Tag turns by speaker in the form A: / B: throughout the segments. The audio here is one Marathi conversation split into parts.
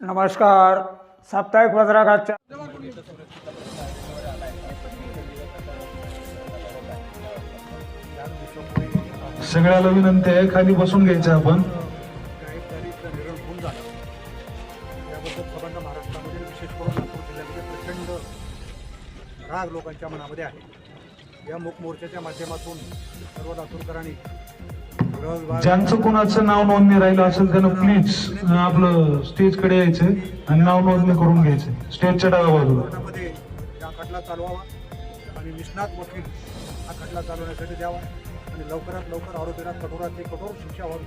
A: नमस्कार. साप्ताहिक वज्राघातच्या
B: सगळ्याला विनंती आहे खाली बसून घ्यायचं आपण.
C: राग लोकांच्या मनामध्ये आहे. या मूक मोर्चाच्या माध्यमातून सर्व लातूरकरांनी
B: ज्यांचं कोणाचं नाव नोंदणी राहिलं असेल त्यानं प्लीज आपलं स्टेजकडे यायचं आणि नाव नोंदणी करून घ्यायचं. स्टेजच्या डाव्या बाजूला.
C: हा खटला चालवावा आणि निष्णात वकील हा खटला चालवण्यासाठी द्यावा आणि लवकरात लवकर आरोपीला कठोरात कठोर शिक्षा व्हावी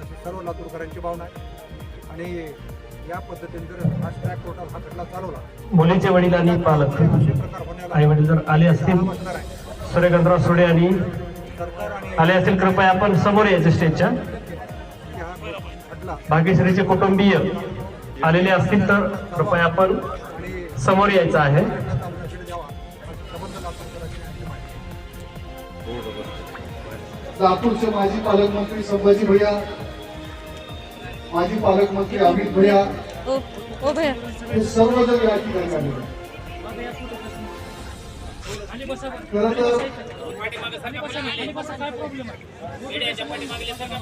C: अशी सर्व लातूरकरांची भावना आहे. आणि या पद्धतीने जर फास्ट ट्रॅक कोर्टात हा खटला चालवला
D: मुलीचे वडील आणि पालक. आई वडील जर आले असतील सूर्यकांतराव सुडे आणि आले असतील कृपया आपण समोर यायचं स्टेजच्या भाग्यश्रीचे कुटुंबीय आलेले असतील तर कृपया आपण समोर यायचं आहे.
E: लातूरचे माजी पालकमंत्री संभाजी भैया माजी पालकमंत्री अमित भैया
F: ओ ओ भैया
E: हे सर्वजण या ठिकाणी आले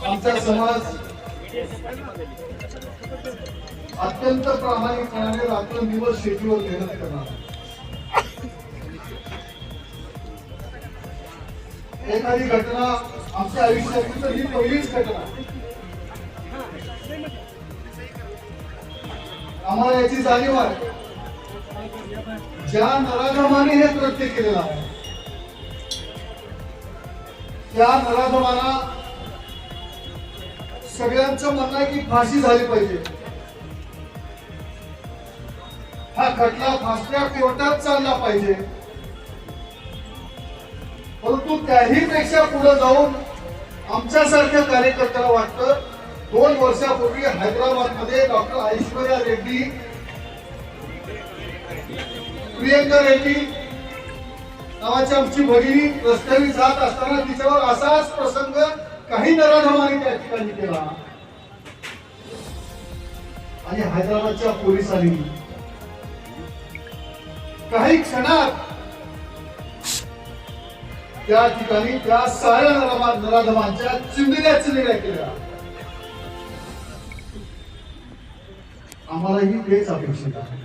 E: आमचा समाज अत्यंत प्रामाणिकपणाने रात्रंदिवस शेतीवर मेहनत करणार एखादी घटना आमच्या आयुष्यातली तर ही पहिलीच घटना. आम्हाला याची जाणीव आहे. ज्या नराधमाने हे कृत्य केलेलं आहे त्या नराधमाना सगळ्यांचं म्हणणं आहे की फाशी झाली पाहिजे. हा खटला फासल्या कोर्टात चालला पाहिजे. परंतु त्याही पेक्षा पुढे जाऊन आमच्यासारख्या कार्यकर्त्याला वाटतं दोन वर्षापूर्वी हैदराबादमध्ये डॉक्टर ऐश्वर्या रेड्डी प्रियंका रेड्डी नावाची आमची भगिनी रस्त्याने जात असताना तिच्यावर असाच प्रसंग काही नराधमाने त्या ठिकाणी केला. आणि हैदराबादच्या पोलिसांनी काही क्षणात त्या ठिकाणी त्या साऱ्या नरामा नराधमांच्या चिंबिऱ्या चिंबिऱ्या केल्या. आम्हालाही तेच अपेक्षित आहे.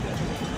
E: California.